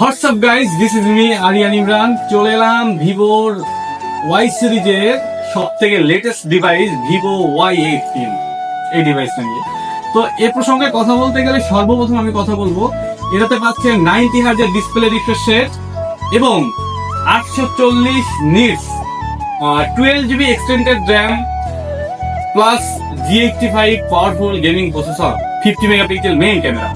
What's up guys this is me Aryan Imran চলে এলাম ভিভোর ওয়াই সিরিজের সব থেকে latest device Vivo Y eighteen এই ডিভাইসটা নিয়ে। তো এ প্রসঙ্গে কথা বলতে গেলে সর্বপ্রথম আমি কথা বলব, এটাতে পাচ্ছে নাইনটি হার্জের ডিসপ্লে রিফ্রেশ রেট এবং আটশো চল্লিশ nits twelve GB extended RAM plus G eighty five powerful gaming processor fifty megapixel main camera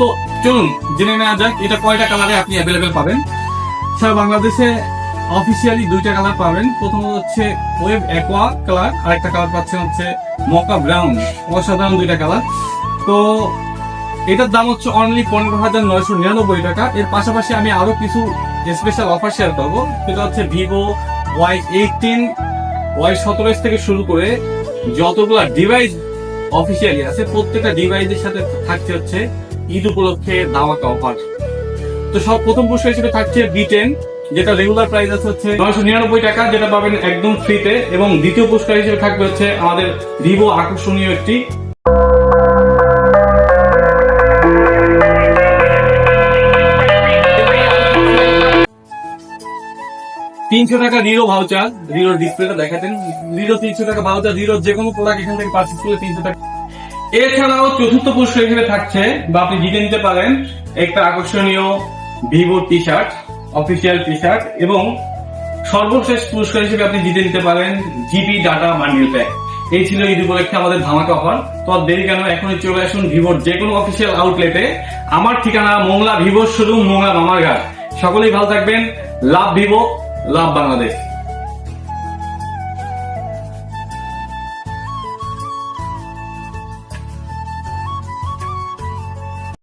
তো চলুন, জেনে নেওয়া যাক, এটা কয়টা কালারে আপনি অ্যাভেলেবেল পাবেন। সারা বাংলাদেশে অফিসিয়ালি দুইটা কালার পাবেন। প্রথমত হচ্ছে ওয়েব অ্যাকোয়া কালার আরেকটা কালার পাচ্ছেন হচ্ছে মকা ব্রাউন অসাধারণ দুইটা কালার তো এটার দাম হচ্ছে অনলি পনেরো হাজার নয়শো নিরানব্বই টাকা। এর পাশাপাশি আমি আরও কিছু স্পেশাল অফার শেয়ার করব। সেটা হচ্ছে ভিভো ওয়াই এইটিন ওয়াই সতেরো থেকে শুরু করে যতগুলা ডিভাইস অফিসিয়ালি আছে, প্রত্যেকটা ডিভাইসের সাথে থাকছে হচ্ছে ঈদ উপলক্ষে দাওয়াকা অফার। তো সব প্রথম পুরস্কার হিসেবে থাকছে বি টেন যেটা রেগুলার প্রাইস আছে হচ্ছে নয়শো নিরানব্বই টাকা, যেটা পাবেন একদম ফ্রিতে এবং দ্বিতীয় পুরস্কার হিসেবে থাকবে হচ্ছে আমাদের ভিভো আকর্ষণীয় একটি তিনশো টাকা রিরো ভাউচার রিরোর ডিসপ্লেটা দেখাতেন। রিরো তিনশো টাকা ভাউচার রিরোর যে কোনো প্রোডাক্ট এখান থেকে পারচেস করলে তিনশো টাকা চতুর্থ পুরস্কার হিসেবে থাকছে, বা আপনি জিতে নিতে পারেন একটা আকর্ষণীয় Vivo T shirt official T shirt এবং সর্বশেষ পুরস্কার হিসেবে আপনি জিতে নিতে পারেন জিবি ডাটা বান্ডিল প্যাক এই ছিল ঈদ উপলক্ষে আমাদের ধামাকা অফার তো দেরি কেন, এখনই চলে আসুন ভিভোর যে কোনো অফিসিয়াল আউটলেটে আমার ঠিকানা মোংলা ভিভোর শোরুম মোংলা মামার ঘাট। সকলেই ভালো থাকবেন। Love Vivo, love Bangladesh.